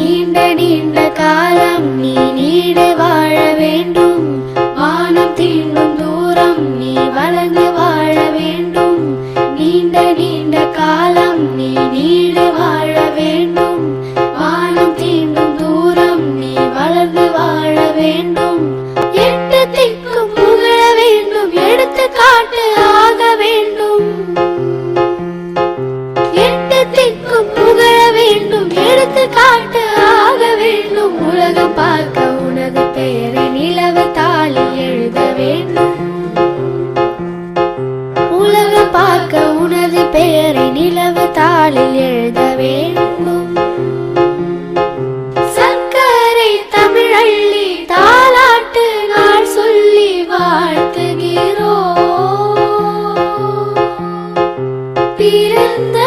நீண்ட நீண்ட காலம் நீ நீடு வாழ வேண்டும். வானம் தீண்டும் தூரம் நீ வளர்ந்து வாழ வேண்டும். நீண்ட நீண்ட காலம் நீ நீடு வாழ வேண்டும். வானம் தீண்டும் தூரம் நீ வளர்ந்து வாழ வேண்டும். எட்டு திக்கும் புகழ வேண்டும் எடுத்து காட்டு ஆக வேண்டும். எட்டு திக்கும் புகழ வேண்டும் எடுத்து வேண்டும். உலகம் பார்க்க உனது பெயரை நிலவு தாளில் எழுத வேண்டும். சர்க்கரை தமிழள்ளி தாலாட்டு நாள் சொல்லி வாழ்த்துகிறோம். பிறந்த